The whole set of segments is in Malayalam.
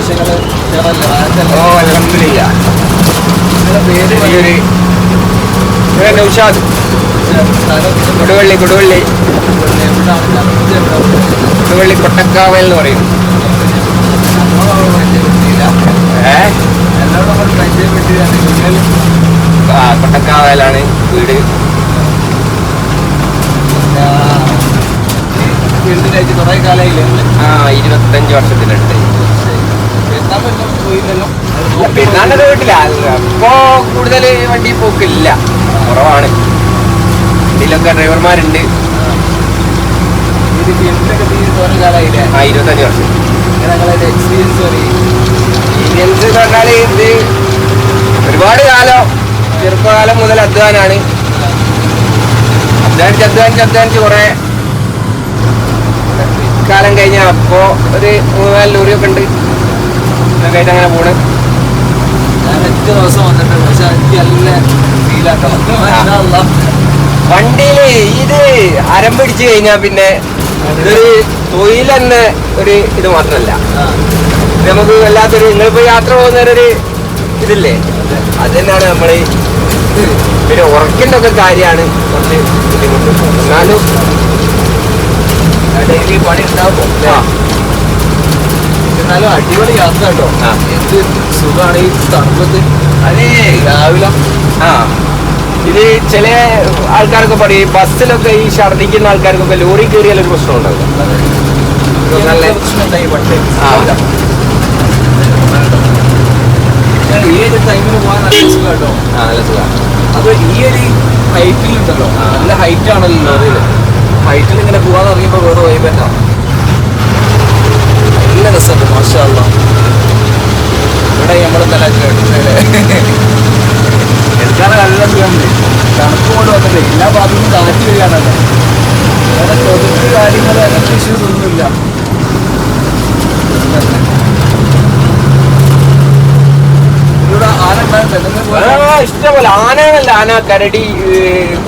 വിശേഷങ്ങൾ ഓ അലഹമില്ല പേര് പേര് പേര് നൗഷാദ്. കൊടുവള്ളി കൊടുവള്ളി. കൊടുവള്ളി കൊട്ടക്കാവൽ എന്ന് പറയും. ആ കൊട്ടക്കാവലാണ് വീട്. ആ ഇരുപത്തഞ്ച് വർഷത്തിനടുത്ത് പെരുന്നാളിന്റെ വീട്ടില. ഇപ്പോ കൂടുതൽ വണ്ടി പോക്കില്ല. കുറവാണ്. ഇതിലൊക്കെ ഡ്രൈവർമാരുണ്ട്. ആ ഇരുപത്തഞ്ച് വർഷം. എക്സ്പീരിയൻസ് എന്ന് ഇത് ഒരുപാട് കാലം ചെറുപ്പകാലം മുതൽ അധ്വാനാണ്. അധ്വാനിച്ച് അധ്വാനിച്ച് അധ്വാനിച്ച് കുറെ കാലം കഴിഞ്ഞ അപ്പോ ഒരു മൂന്നാൽ ലോറിയൊക്കെ ഉണ്ട്. ഇതൊക്കെ അങ്ങനെ പോണ്. ഞാൻ ഒറ്റ ദിവസം വന്നിട്ടുണ്ട് പക്ഷെ എനിക്ക് നല്ല ഫീലാക്കണം വണ്ടിയിൽ ഇത് അരം പിടിച്ചു കഴിഞ്ഞാ പിന്നെ ഇതൊരു തൊഴിൽ തന്നെ ഒരു ഇത് മാത്രല്ല നമുക്ക് വല്ലാത്തൊരു നിങ്ങളിപ്പോ യാത്ര പോകുന്നവരൊരു ഇതില്ലേ? അത്. തന്നെയാണ് നമ്മൾ പിന്നെ ഉറക്കിന്റെ ഒക്കെ കാര്യമാണ്. കുറച്ച് ബുദ്ധിമുട്ട്. എന്നാലും ഡെയിലി പണി ഉണ്ടാവും. എന്നാലും അടിപൊളി യാത്ര കേട്ടോ. എന്ത് സുഖമാണ് ഈ തണുപ്പത്ത്? അത്. രാവിലെ. ആ. ഇത് ചില ആൾക്കാരൊക്കെ പറയും ബസ്സിലൊക്കെ ഈ ഛർദ്ദിക്കുന്ന ആൾക്കാർക്കൊക്കെ ലോറി കയറിയാൽ ഒരു പ്രശ്നം ഉണ്ടാവും. ഈ ഒരു ടൈമിൽ പോകാൻ നല്ല സുഖം കേട്ടോ. നല്ല സുഖം. അത് ഈ ഒരു ഹൈറ്റിൽ ഉണ്ടല്ലോ. നല്ല ഹൈറ്റ് ആണല്ലോ ഹൈറ്റിൽ ഇങ്ങനെ പോകാന്ന് പറയുമ്പോ വേറെ വൈബറ്റാ നല്ല രസമുണ്ട് മാഷാള്ള ഇവിടെ നമ്മൾ നല്ല കേട്ടില്ലേ എടുക്കാൻ നല്ല സുഖമുണ്ട് തണുപ്പ് കൊണ്ട് വന്നിട്ട് എല്ലാ ഭാഗത്തും കാറ്റ് വരികയാണല്ലോ. വേറെ കൊതുക് കാര്യങ്ങൾ അങ്ങനത്തെ ഇഷ്യൂസ് ഒന്നുമില്ല. ആന ഉണ്ടായിരുന്നു ആ, ഇഷ്ടംപോലെ. ആനകളല്ല ആന കരടി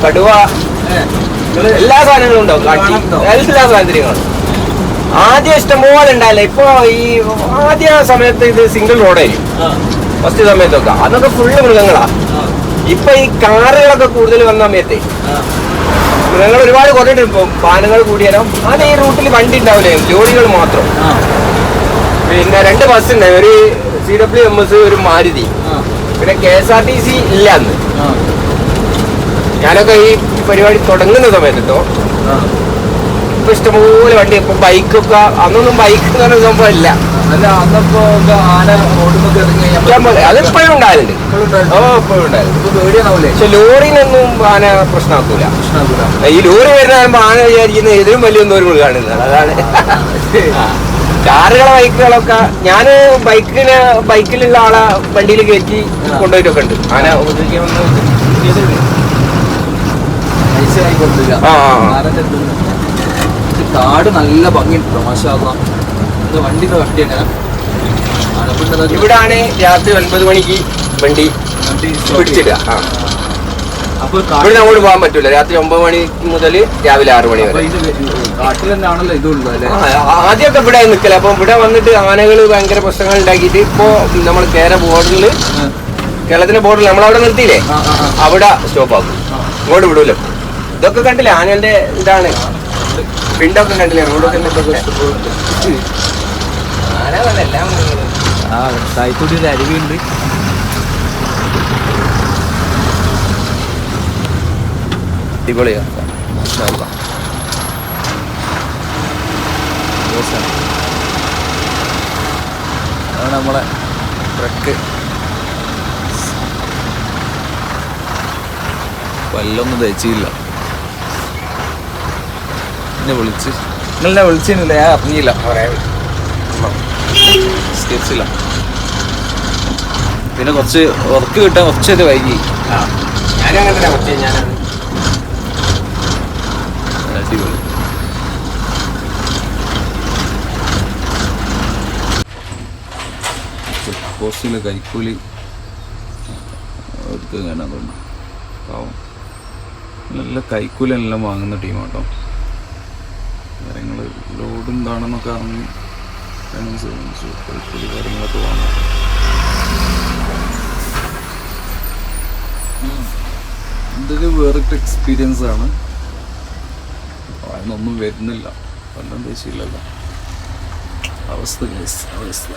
കടുവ. എല്ലാ സാധനങ്ങളും ഉണ്ടാവും. എല്ലാ സാധനങ്ങളും ആദ്യം ഇഷ്ടംപോലെ ഉണ്ടായില്ല? ഇപ്പൊ ഈ ആദ്യ സമയത്ത് ഇത് സിംഗിൾ റോഡായിരിക്കും ഫസ്റ്റ് സമയത്തൊക്കെ. അതൊക്കെ ഫുള്ള് മൃഗങ്ങളാ. ഇപ്പൊ ഈ കാറുകളൊക്കെ കൂടുതൽ വന്ന സമയത്തെ. മൃഗങ്ങൾ ഒരുപാട് കുറഞ്ഞിട്ട് ഇപ്പൊ. പാനങ്ങൾ കൂടിയാലും? അത് ഈ റൂട്ടിൽ വണ്ടി ഉണ്ടാവില്ലേ ലോറികൾ മാത്രം. പിന്നെ രണ്ട് ബസ് ഉണ്ടായി ഒരു സി ഡബ്ല്യു എം എസ് ഒരു മാരുതി. പിന്നെ K S R T C ഇല്ല അന്ന്. ഞാനൊക്കെ ഈ പരിപാടി തുടങ്ങുന്ന സമയത്ത് കേട്ടോ ഇപ്പൊ ഇഷ്ടംപോലെ വണ്ടി ഇപ്പൊ ബൈക്കൊക്കെ അന്നൊന്നും ബൈക്ക് എന്ന് പറഞ്ഞ സംഭവം ഇല്ല അല്ല അന്നപ്പോ ഒക്കെ ആന റോഡിൽ ഇറങ്ങി ഇഷ്ടംപോലെ അതിപ്പോഴും ഉണ്ടായാലുണ്ട് ഓ ഇപ്പോഴും ഉണ്ടായാലും പേടിയാണാവൂലേ? പക്ഷെ ലോറിനൊന്നും ആന പ്രശ്നമാക്കൂല ഈ ലോറി വരുന്ന ആന വിചാരിക്കുന്ന ഇതിലും വലിയ എന്തോ ഒരു മൃഗമാണ് അതാണ്. കാറുകളെ ബൈക്കുകളൊക്കെ ഞാൻ ബൈക്കിന് ബൈക്കിലുള്ള ആളെ വണ്ടിയിൽ കയറ്റി കൊണ്ടുപോയിട്ടൊക്കെ ഉണ്ട്. ആന ഉപദ്രവിക്കാൻ ആ, ഇത് കാട് നല്ല ഭംഗിയുണ്ട് മാഷാള്ള ഇത് വണ്ടി ആനപ്പിണ്ടതൊക്കെ ഇവിടാണ് രാത്രി ഒൻപത് മണിക്ക് വണ്ടി പിടിച്ചിടുക. അപ്പൊ ഇവിടെ അങ്ങോട്ട് പോകാൻ പറ്റൂല. രാത്രി ഒമ്പത് മണി മുതൽ രാവിലെ ആറ് മണി വരെ. ആദ്യമൊക്കെ ഇവിടെ നിൽക്കല അപ്പൊ ഇവിടെ വന്നിട്ട് ആനകൾ ഭയങ്കര പ്രശ്നങ്ങൾ ഉണ്ടാക്കിയിട്ട് ഇപ്പോ നമ്മൾ കേരള ബോർഡറിൽ കേരളത്തിന്റെ ബോർഡറിൽ നമ്മളവിടെ നിർത്തിയില്ലേ? ആ, ആ, ആ. അവിടെ സ്റ്റോപ്പ് ആക്കും ഇങ്ങോട്ട് വിടൂല. ഇതൊക്കെ കണ്ടില്ലേ ആനകളുടെ ഇതാണ്? പിണ്ടൊക്കെ കണ്ടില്ലേ? റോഡൊക്കെ ആ തായ്ക്കൂടി ഒരു അരുവിയുണ്ട്. അടിപൊളിയാ. മാഷാഅല്ലാ. രസാണ്. അതാണ് നമ്മളെ ട്രക്ക്. വല്ലൊന്നും തയ്ച്ചില്ല എന്നെ വിളിച്ച്. നിങ്ങളെന്നെ വിളിച്ചിരുന്നില്ല ഞാൻ അറിഞ്ഞില്ല. സ്റ്റെപ്സില്ല പിന്നെ കുറച്ച് വർക്ക് കിട്ടാൻ കുറച്ചൊരു വൈകി. അടിപൊളി. കൈക്കൂലി അവർക്ക് ഇങ്ങനെ തോന്നുന്നു പാവം. നല്ല കൈക്കൂലി എല്ലാം വാങ്ങുന്ന ടീമാട്ടോ. കാര്യങ്ങൾ ലോഡ് എന്താണെന്നൊക്കെ അറിഞ്ഞ് ഫൈനാൻസ് കൈക്കൂലി കാര്യങ്ങളൊക്കെ വാങ്ങും. ഇതൊരു വേറിട്ട എക്സ്പീരിയൻസ് ആണ്. അതിനൊന്നും വരുന്നില്ല. കൊല്ലം ദേശീയല്ലല്ലോ അവസ്ഥ അവസ്ഥ.